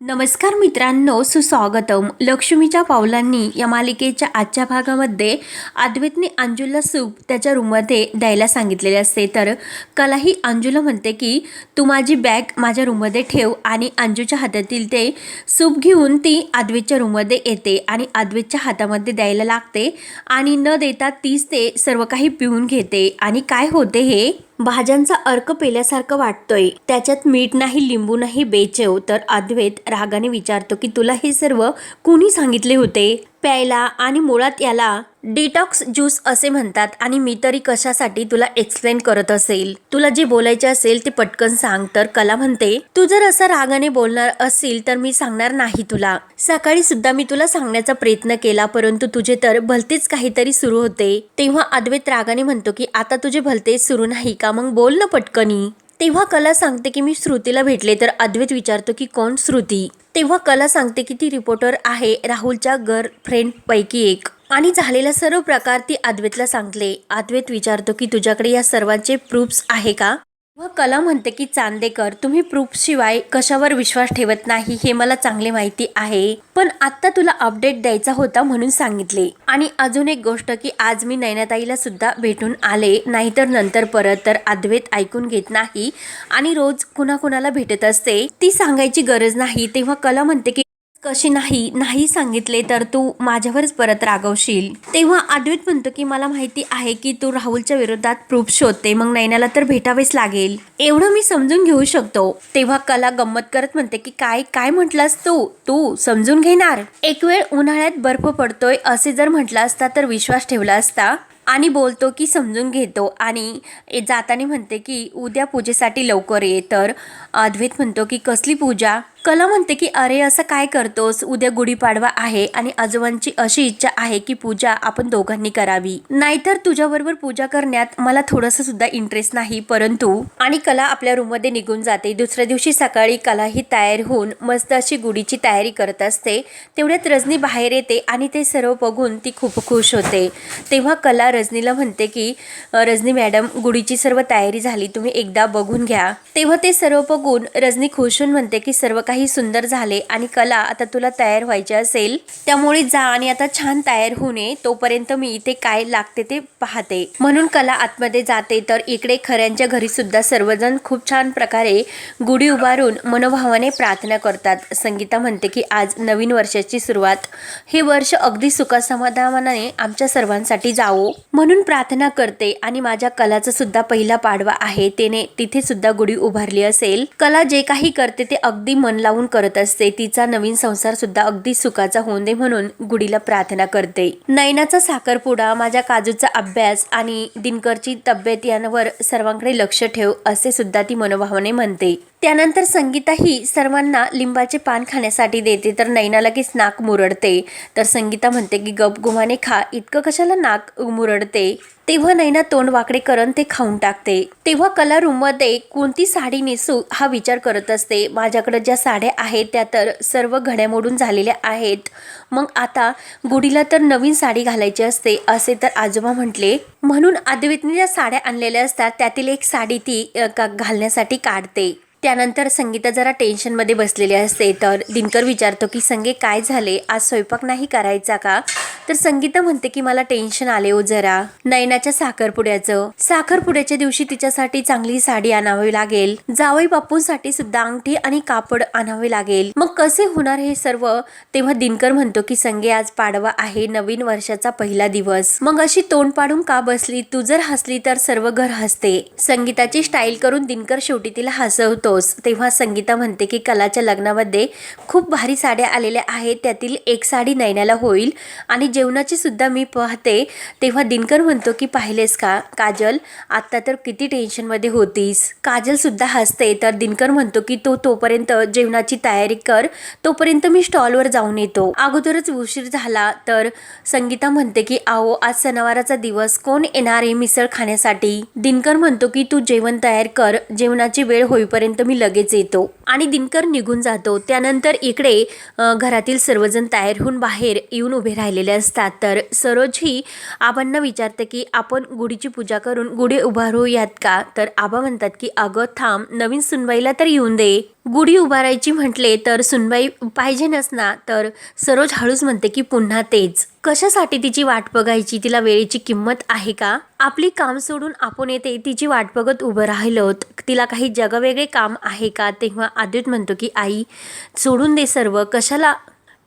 नमस्कार मित्रांनो सुस्वागतम. लक्ष्मीच्या पावलांनी या मालिकेच्या आजच्या भागामध्ये अद्वैतने अंजुला सूप त्याच्या रूममध्ये द्यायला सांगितलेले असते. तर कलाही अंजुला म्हणते की तू माझी बॅग माझ्या रूममध्ये ठेव आणि अंजूच्या हातातील ते सूप घेऊन ती अद्वैतच्या रूममध्ये येते आणि अद्वैतच्या हातामध्ये द्यायला लागते आणि न देता तीच ते सर्व काही पिऊन घेते. आणि काय होते हे? भाज्यांचा अर्क पेल्यासारखं वाटतोय. त्याच्यात मीठ नाही लिंबू नाही बेचव. तर अद्वैत रागाने विचारतो की तुला हे सर्व कुणी सांगितले होते? प्यायला आणि मुळात याला डिटॉक्स ज्यूस असे म्हणतात. आणि मी तरी कशासाठी तुला एक्सप्लेन करत असेल? तुला जे बोलायचे असेल ते पटकन सांग. तर कला म्हणते तू जर असं रागाने बोलणार असेल तर मी सांगणार नाही तुला. सकाळी सुद्धा मी तुला सांगण्याचा प्रयत्न केला परंतु तुझे तर भलतेच काहीतरी सुरू होते. तेव्हा अद्वैत रागाने म्हणतो की आता तुझे भलतेच सुरू नाही का? मग बोल ना पटकनी. तेव्हा कला सांगते की मी श्रुतीला भेटले तर अद्वैत विचारतो की कोण श्रुती? तेव्हा कला सांगते की ती रिपोर्टर आहे राहुलच्या गर्लफ्रेंड पैकी एक. आणि झालेला सर्व प्रकार ती अद्वैतला सांगले अद्वैत विचारतो की तुझ्याकडे या सर्वांचे प्रूफ्स आहे का? व कला म्हणते की चांदेकर तुम्ही प्रूफ शिवाय कशावर विश्वास ठेवत नाही हे मला चांगले माहिती आहे. पण आता तुला अपडेट द्यायचा होता म्हणून सांगितले. आणि अजून एक गोष्ट की आज मी नैनाताईला सुद्धा भेटून आले नाहीतर नंतर परत तर अद्वैत ऐकून घेत नाही आणि रोज कुणाकुणाला भेटत असते ती सांगायची गरज नाही. तेव्हा कला म्हणते की कशी नाही नाही सांगितले तर तू माझ्यावरच परत रागवशील? तेव्हा अद्वैत म्हणतो की मला माहिती आहे की तू राहुलच्या विरोधात प्रूफ शोधते मग नैनाला तर भेटावेच लागेल. एवढं मी समजून घेऊ शकतो. तेव्हा कला गंमत करत म्हणते की काय काय म्हटलास तू? तू समजून घेणार? एक वेळ उन्हाळ्यात बर्फ पडतोय असे जर म्हटलं असता तर विश्वास ठेवला असता. आणि बोलतो की समजून घेतो. आणि जाताना म्हणते की उद्या पूजेसाठी लवकर ये. तर अद्वैत म्हणतो की कसली पूजा? कला म्हणते की अरे असं काय करतोस? उद्या गुढीपाडवा आहे आणि आजोबांची अशी इच्छा आहे की पूजा आपण दोघांनी करावी. नाहीतर तुझ्याबरोबर पूजा करण्यात मला थोडंसं सुद्धा इंटरेस्ट नाही परंतु आणि कला आपल्या रूममध्ये निघून जाते. दुसऱ्या दिवशी सकाळी कला ही तयार होऊन मस्त अशी गुढीची तयारी करत असते. तेवढ्यात रजनी बाहेर येते आणि ते सर्व बघून ती खूप खुश होते. तेव्हा कला रजनीला म्हणते की रजनी मॅडम गुढीची सर्व तयारी झाली तुम्ही एकदा बघून घ्या. तेव्हा ते सर्व बघून रजनी खुश होऊन म्हणते की सर्व काही सुंदर झाले आणि कला आता तुला तयार व्हायचे असेल. त्यामुळे जा आणि आता छान तयार होऊ नये तोपर्यंत मी इथे काय लागते ते पाहते. म्हणून कला आतमध्ये जाते. तर इकडे खऱ्यांच्या घरी सुद्धा सर्वजण खूप छान प्रकारे गुढी उभारून मनोभावाने प्रार्थना करतात. संगीता म्हणते की आज नवीन वर्षाची सुरुवात. हे वर्ष अगदी सुखासमाधानाने आमच्या सर्वांसाठी जावो. म्हणून प्रार्थना करते आणि माझ्या कलाचा सुद्धा पहिला पाडवा आहे. तिने तिथे सुद्धा गुढी उभारली असेल. कला जे काही करते ते अगदी मन लावून करत असते. तिचा नवीन संसार सुद्धा अगदी सुखाचा होऊन दे म्हणून गुढीला प्रार्थना करते. नयनाचा साखरपुडा माझ्या काजूचा अभ्यास आणि दिनकरची तब्येत यांवर सर्वांकडे लक्ष ठेव असे सुद्धा ती मनोभावाने म्हणते. त्यानंतर संगीता ही सर्वांना लिंबाचे पान खाण्यासाठी देते. तर नैना लगेच नाक मुरडते. तर संगीता म्हणते की गप गुमाने खा. इतकं कशाला नाक मुरडते? तेव्हा नैना तोंड वाकडे करून ते खाऊन टाकते. तेव्हा कला रूममध्ये कोणती साडी नेसू हा विचार करत असते. माझ्याकडे ज्या साड्या आहेत त्या तर सर्व घड्यामोडून झालेल्या आहेत. मग आता गुढीला तर नवीन साडी घालायची असते. असे तर आजोबा म्हटले. म्हणून अद्वैतने ज्या साड्या आणलेल्या असतात त्यातील एक साडी ती का- घालण्यासाठी काढते. त्यानंतर संगीता जरा टेन्शनमध्ये बसलेली असते. तर दिनकर विचारतो की संगे काय झाले? आज स्वयंपाक नाही करायचा का? तर संगीता म्हणते की मला टेन्शन आले हो जरा. नयनाच्या साखरपुड्याचं. साखरपुड्याच्या दिवशी तिच्यासाठी चांगली साडी आणावी लागेल. जावई बापूंसाठी सुद्धा अंगठी आणि कापड आणावे लागेल. मग कसे होणार हे सर्व? तेव्हा दिनकर म्हणतो की संगे आज पाडवा आहे नवीन वर्षाचा पहिला दिवस. मग अशी तोंड पाडून का बसली? तू जर हसली तर सर्व घर हसते. संगीताची स्टाईल करून दिनकर शेवटी तिला हसवतोस तेव्हा संगीता म्हणते की कलाच्या लग्नामध्ये खूप भारी साड्या आलेल्या आहेत. त्यातील एक साडी नयनाला होईल आणि जेवणाची सुद्धा मी पाहते. तेव्हा दिनकर म्हणतो की पाहिलेस का? काजल आत्ता तर किती टेन्शनमध्ये होतीस. काजल सुद्धा हसते. तर दिनकर म्हणतो की तो तोपर्यंत जेवणाची तयारी कर. तोपर्यंत मी स्टॉलवर जाऊन येतो. अगोदरच उशीर झाला तर संगीता म्हणते की आओ आज सणावाराचा दिवस. कोण येणार आहे मिसळ खाण्यासाठी? दिनकर म्हणतो की तू जेवण तयार कर. जेवणाची वेळ होईपर्यंत मी लगेच येतो. आणि दिनकर निघून जातो. त्यानंतर इकडे घरातील सर्वजण तयार होऊन बाहेर येऊन उभे राहिलेले असतात. तर सरोज ही आबांना विचारते की आपण गुढीची पूजा करून गुढी उभारूयात का? तर आबा म्हणतात की अगं थांब नवीन सुनबाईला तर येऊन दे. गुढी उभारायची म्हटले तर सुनबाई पाहिजे नसना तर सरोज हळूच म्हणते की पुन्हा तेच. कशासाठी तिची वाट बघायची? तिला वेळेची किंमत आहे का? आपली काम सोडून आपण येते तिची वाट बघत उभं राहिलो तिला काही जगवेगळे काम आहे का? तेव्हा आदित म्हणतो की आई सोडून दे सर्व. कशाला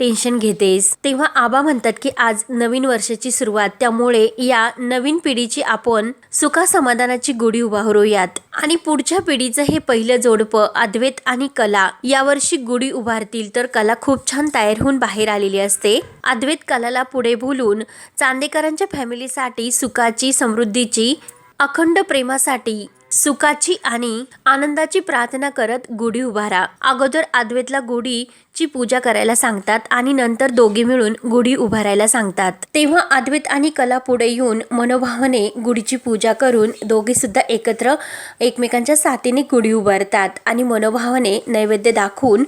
टेन्शन घेतेस. तेव्हा आबा म्हणतात की आज नवीन वर्षाची सुरुवात. त्यामुळे या नवीन पिढीची आपण सुखा समाधानाची गुढी उभारूयात आणि पुढच्या पिढीचं हे पहिलं जोडपं अद्वैत आणि कला यावर्षी गुढी उभारतील तर कला खूप छान तयार होऊन बाहेर आलेली असते. अद्वैत कलाला पुढे बोलून चांदेकरांच्या फॅमिलीसाठी सुखाची समृद्धीची अखंड प्रेमासाठी सुखाची आणि आनंदाची प्रार्थना करत गुढी उभारा. अगोदर अद्वैतला गुढीची पूजा करायला सांगतात आणि नंतर दोघे मिळून गुढी उभारायला सांगतात. तेव्हा अद्वैत आणि कला पुढे येऊन मनोभावाने गुढीची पूजा करून दोघे सुद्धा एकत्र एकमेकांच्या साथीने गुढी उभारतात आणि मनोभावाने नैवेद्य दाखवून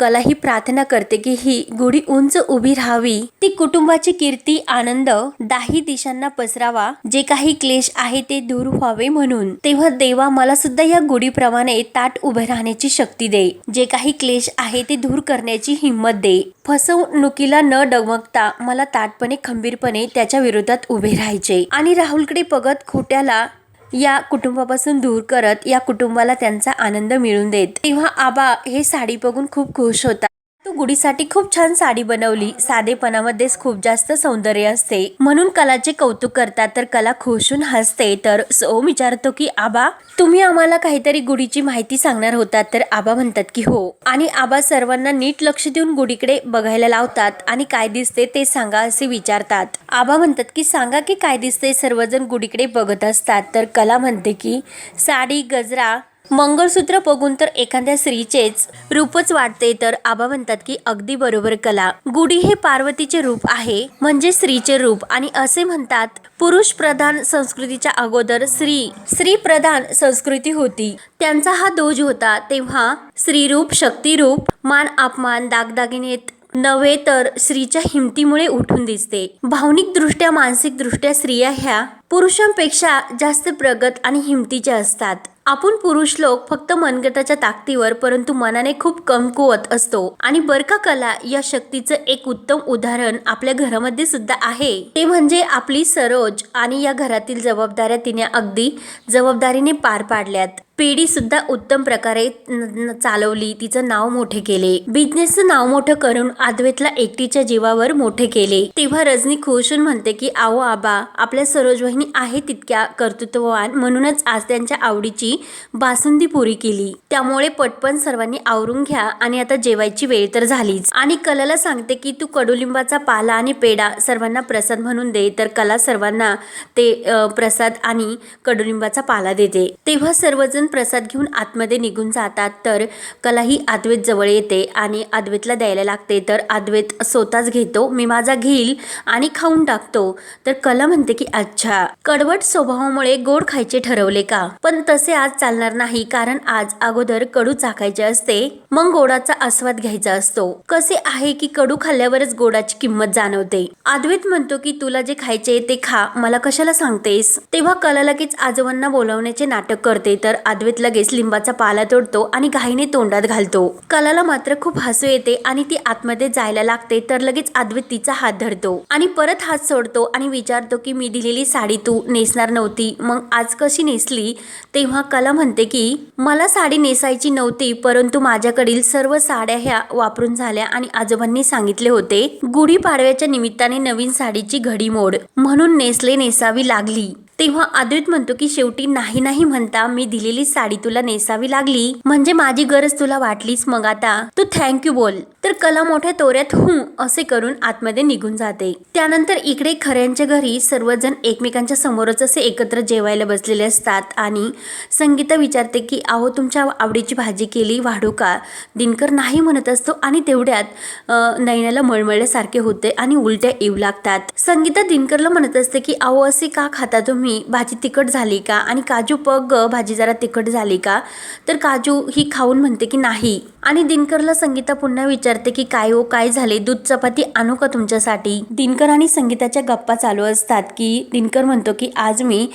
कला ही प्रार्थना करते की ही गुढी उंच उभी राहावी. ती कुटुंबाची कीर्ती आनंद दाही दिशांना पसरावा. जे काही क्लेश आहे ते दूर व्हावे म्हणून. तेव्हा देवा मला सुद्धा या गुढीप्रमाणे ताट उभे राहण्याची शक्ती दे. जे काही क्लेश आहे ते दूर करण्याची हिंमत दे. फसवणुकीला न डगमगता मला ताटपणे खंबीरपणे त्याच्या विरोधात उभे राहायचे. आणि राहुलकडे बघत खोट्याला या कुटुंबापासून दूर करत या कुटुंबाला त्यांचा आनंद मिळून देत. तेव्हा आबा हे साडी बघून खूप खुश होता. तू गुढीसाठी खूप छान साडी बनवली. साधेपणामध्येच खूप जास्त सौंदर्य असते. म्हणून कलाचे कौतुक करतात तर कला खुशून हसते. तर सोम विचारतो की आबा तुम्ही आम्हाला काहीतरी गुढीची माहिती सांगणार होतात. तर आबा म्हणतात की हो. आणि आबा सर्वांना नीट लक्ष देऊन गुढीकडे बघायला लावतात आणि काय दिसते ते सांगा असे विचारतात. आबा म्हणतात की सांगा की काय दिसते? सर्वजण गुढीकडे बघत असतात. तर कला म्हणते की साडी गजरा मंगळसूत्र बघून तर एखाद्या स्त्रीचेच रूपच वाटते तर आबा म्हणतात की अगदी बरोबर कला. गुढी हे पार्वतीचे रूप आहे म्हणजे स्त्रीचे रूप. आणि असे म्हणतात पुरुष प्रधान संस्कृतीच्या अगोदर स्त्री स्त्री प्रधान संस्कृती होती. त्यांचा हा दोज होता तेव्हा स्त्रीरूप शक्तिरूप मान अपमान दागदागिनेत नव्हे तर स्त्रीच्या हिमतीमुळे उठून दिसते. भावनिक दृष्ट्या मानसिक दृष्ट्या स्त्रिया ह्या पुरुषांपेक्षा जास्त प्रगत आणि हिमतीच्या असतात. आपण पुरुष लोक फक्त मनगटाच्या ताकदीवर परंतु मनाने खूप कमकुवत असतो. आणि बरका कला या शक्तीचं एक उत्तम उदाहरण आपल्या घरामध्ये सुद्धा आहे. ते म्हणजे आपली सरोज आणि या घरातील जबाबदाऱ्या तिने अगदी जबाबदारीने पार पाडल्यात. पिढीसुद्धा उत्तम प्रकारे न- चालवली तिचं नाव मोठे केले. बिझनेसचं नाव मोठं करून अद्वैतला एकटीच्या जीवावर मोठे केले. तेव्हा रजनी खुशून म्हणते की आओ आबा आपल्या सरोज वहिनी आहे तितक्या कर्तृत्ववान. म्हणूनच आज त्यांच्या आवडीची बासुंदी पुरी केली. त्यामुळे पटपण सर्वांनी आवरून घ्या आणि आता जेवायची वेळ तर झालीच. आणि कलाला सांगते की तू कडुलिंबाचा पाला आणि पेढा सर्वांना प्रसाद म्हणून दे. तर कला सर्वांना ते प्रसाद आणि कडुलिंबाचा पाला देते. तेव्हा सर्वजण प्रसाद घेऊन आतमध्ये निघून जातात तर कला ही आद्वेत जवळ येते आणि आद्वेतला द्यायला लागते. तर अद्वैत स्वतःच घेतो मी माझा घेईल आणि खाऊन टाकतो. तर कला म्हणते की अच्छा कडवट स्वभावामुळे गोड खायचे ठरवले का? पण तसे आज चालणार नाही कारण आज अगोदर कडू चाकायचे असते. मग गोडाचा आस्वाद घ्यायचा असतो. कसे आहे की कडू खाल्ल्यावरच गोडाची किंमत जाणवते? अद्वैत म्हणतो की तुला जे खायचे ते खा. मला कशाला सांगतेस? तेव्हा कला लगेच आजोबांना बोलावण्याचे नाटक करते तर अद्वैत लगेच लिंबाचा पाला तोडतो आणि घाईने तोंडात घालतो. कलाला मात्र खूप हसू येते आणि ती आतमध्ये जायला लागते तर लगेच अद्वैत तिचा हात धरतो आणि परत हात सोडतो आणि विचारतो की मी दिलेली साडी तू नेसणार नव्हती. मग आज कशी नेसली? तेव्हा कला म्हणते की मला साडी नेसायची नव्हती परंतु माझ्याकडील सर्व साड्या ह्या वापरून झाल्या आणि आजोबांनी सांगितले होते गुढीपाडव्याच्या निमित्ताने नवीन साडीची घडी मोड. म्हणून नेसले नेसावी लागली. तेव्हा अद्वैत म्हणतो की शेवटी नाही नाही म्हणता मी दिलेली साडी तुला नेसावी लागली. म्हणजे माझी गरज तुला वाटलीच. मग आता तू थँक्यू बोल. तर कला मोठ्या तोऱ्यात हूं असे करून आतमध्ये निघून जाते. त्यानंतर इकडे खऱ्यांच्या घरी सर्वजण एकमेकांच्या समोरच असे एकत्र जेवायला बसलेले असतात आणि संगीता विचारते की अहो तुमच्या आवडीची भाजी केली वाढू का? दिनकर नाही म्हणत असतो आणि तेवढ्यात नैनाला नयनाला मळमळल्यासारखे होते आणि उलट्या येऊ लागतात. संगीता दिनकरला म्हणत असते की अहो असे का खाता तुम्ही? भाजी तिखट झाली का? आणि काजू पग भाजी जरा तिखट झाली का? तर काजू ही खाऊन म्हणते की नाही. आणि दिनकरला संगीता पुन्हा विचारते की काय हो काय झाले? दूध चपाती आणू का तुमच्यासाठी? दिनकर आणि संगीताच्या गप्पा चालू असतात की दिनकर म्हणतो की आज मी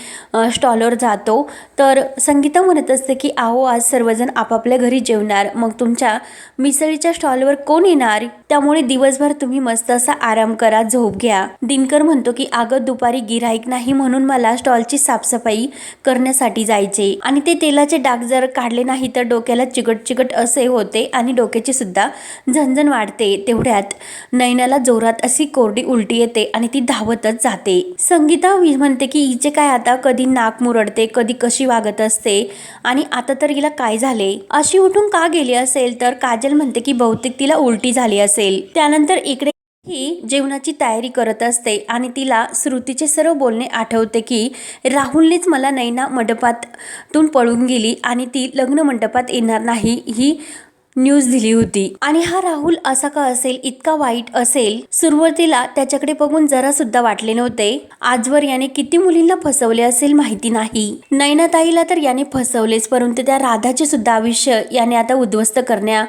स्टॉलवर जातो. तर संगीता म्हणत असते की आहो आज सर्वजण आपापल्या घरी जेवणार. मग तुमच्या मिसळीच्या स्टॉलवर कोण येणार? त्यामुळे दिवसभर तुम्ही मस्त असा आराम करा झोप घ्या. दिनकर म्हणतो की अगं दुपारी गिराईक नाही म्हणून मला स्टॉलची साफसफाई करण्यासाठी जायचे आणि ते तेलाचे डाग जर काढले नाही तर डोक्याला चिकट चिकट असे होते. आणि डोक्याची सुद्धा झणझण वाढते तेवढ्यात नयनाला जोरात अशी कोरडी उलटी येते आणि ती धावतच जाते. संगीता म्हणते की हिचे काय आता? कधी नाक मुरडते कधी कशी वागत असते? आणि आता तर हिला काय झाले? अशी उठून का गेली असेल? तर काजल म्हणते की बहुतेक तिला उलटी झाली असेल. त्यानंतर इकडे ही जेवणाची तयारी करत असते आणि तिला श्रुतीचे सर्व बोलणे आठवते की राहुलनेच मला नैना मंडपातून पळून गेली आणि ती लग्न मंडपात येणार नाही. ही न्यूज दिली होती. आणि हा राहुल असा का असेल इतका वाईट असेल सुरुवातीला त्याच्याकडे बघून जरा सुद्धा वाटले नव्हते. आजवर याने किती मुलींना फसवले असेल माहिती नाही. नैनाताईला तर याने फसवलेच परंतु त्या राधाचे सुद्धा आयुष्य याने आता उद्ध्वस्त करण्या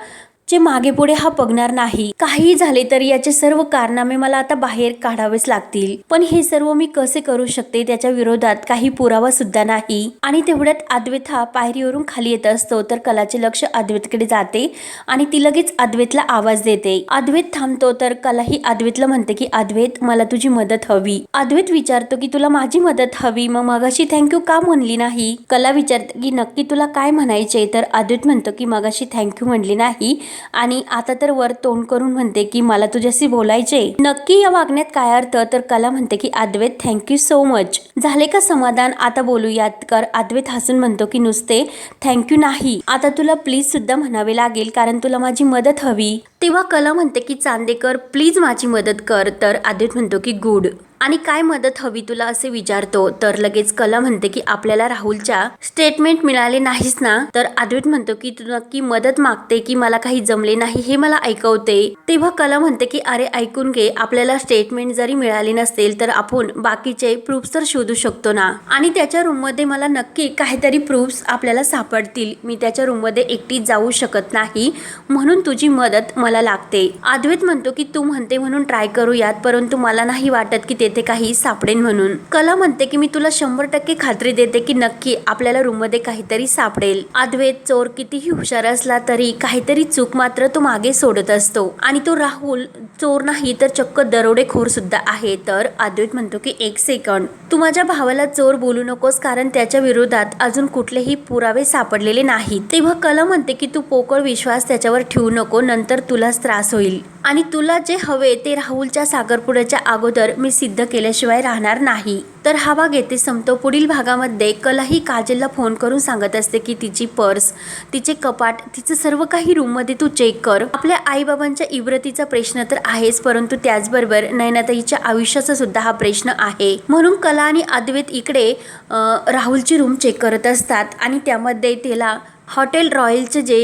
जे मागे पुढे हा बघणार नाही. काही झाले तरी याचे सर्व कारनामे मला आता बाहेर काढावेच लागतील. पण हे सर्व मी कसे करू शकते त्याच्या विरोधात काही पुरावा सुद्धा नाही. आणि तेवढ्यात अद्वैत हा पायरीवरून खाली येत असतो तर कलाचे लक्ष अद्वैतकडे जाते आणि ती लगेच अद्वैतला आवाज देते. अद्वैत थांबतो तर कला ही अद्वैतला म्हणते की अद्वैत मला तुझी मदत हवी. अद्वैत विचारतो की तुला माझी मदत हवी? मग मगाशी थँक्यू का म्हणली नाही? कला विचारते की नक्की तुला काय म्हणायचे तर अद्वैत म्हणतो की मगाशी थँक्यू म्हणली नाही. आणि आता तर वर तोंड करून म्हणते की मला तुझ्याशी बोलायचे नक्की या वागण्यात काय अर्थ? तर कला म्हणते की अद्वैत थँक्यू सो मच झाले का समाधान? आता बोलूयात कर. अद्वैत हसून म्हणतो की नुसते थँक्यू नाही. आता तुला प्लीज सुद्धा म्हणावे लागेल कारण तुला माझी मदत हवी. तेव्हा कला म्हणते की चांदेकर प्लीज माझी मदत कर. तर अद्वैत म्हणतो की गुड. आणि काय मदत हवी तुला असे विचारतो? तर लगेच कला म्हणते की आपल्याला राहुलच्या स्टेटमेंट मिळाले नाहीच ना? तर अद्वैत म्हणतो की तू नक्की मदत मागते की मला काही जमले नाही हे मला ऐकवते. तेव्हा कला म्हणते की अरे ऐकून घे आपल्याला स्टेटमेंट जरी मिळाले नसतील तर आपण बाकीचे प्रूफ्स तर शोधू शकतो ना? आणि त्याच्या रूममध्ये मला नक्की काहीतरी प्रूफ्स आपल्याला सापडतील. मी त्याच्या रूममध्ये एकटी जाऊ शकत नाही म्हणून तुझी मदत मला लागते. अद्वैत म्हणतो की तू म्हणते म्हणून ट्राय करूयात परंतु मला नाही वाटत की ते तेथे काही सापडेल म्हणून. कला म्हणते की मी तुला शंभर टक्के खात्री देते की नक्की आपल्याला रूममध्ये काहीतरी सापडेल. अद्वैत चोर कितीही हुशार असला तरी काहीतरी चूक मात्र तो मागे सोडत असतो. आणि तो राहुल चोर नाही तर चक्क दरोडेखोर सुद्धा आहे. तर अद्वैत म्हणतो की एक सेकंड. तू माझ्या भावाला चोर बोलू नकोस कारण त्याच्या विरोधात अजून कुठलेही पुरावे सापडलेले नाहीत. तेव्हा कला म्हणते की तू पोकळ विश्वास त्याच्यावर ठेवू नको. नंतर तुलाच त्रास होईल. आणि तुला जे हवे ते राहुलच्या सागरपुड्याच्या अगोदर मी सिद्ध केल्याशिवाय राहणार नाही. तर हा भाग येथे संपतो. पुढील भागामध्ये कला ही काजलला फोन करून सांगत असते की तिची पर्स तिचे कपाट तिचं सर्व काही रूममध्ये तू चेक कर. आपल्या आईबाबांच्या इब्रतीचा प्रश्न तर आहेच परंतु त्याचबरोबर नयनाताईच्या आयुष्याचा सुद्धा हा प्रश्न आहे. म्हणून कला आणि अद्वैत इकडे राहुलची रूम चेक करत असतात आणि त्यामध्ये तिला हॉटेल रॉयलचे जे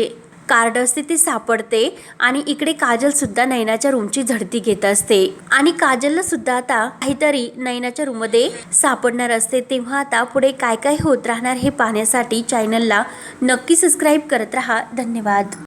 कार्ड असते ते सापडते आणि इकडे काजल सुद्धा रूमची झडती घेत असते. आणि काजलला सुद्धा आता काहीतरी नयनाच्या रूममध्ये सापडणार असते. तेव्हा आता पुढे काय काय होत राहणार हे पाहण्यासाठी चॅनलला नक्की सबस्क्राईब करत राहा. धन्यवाद.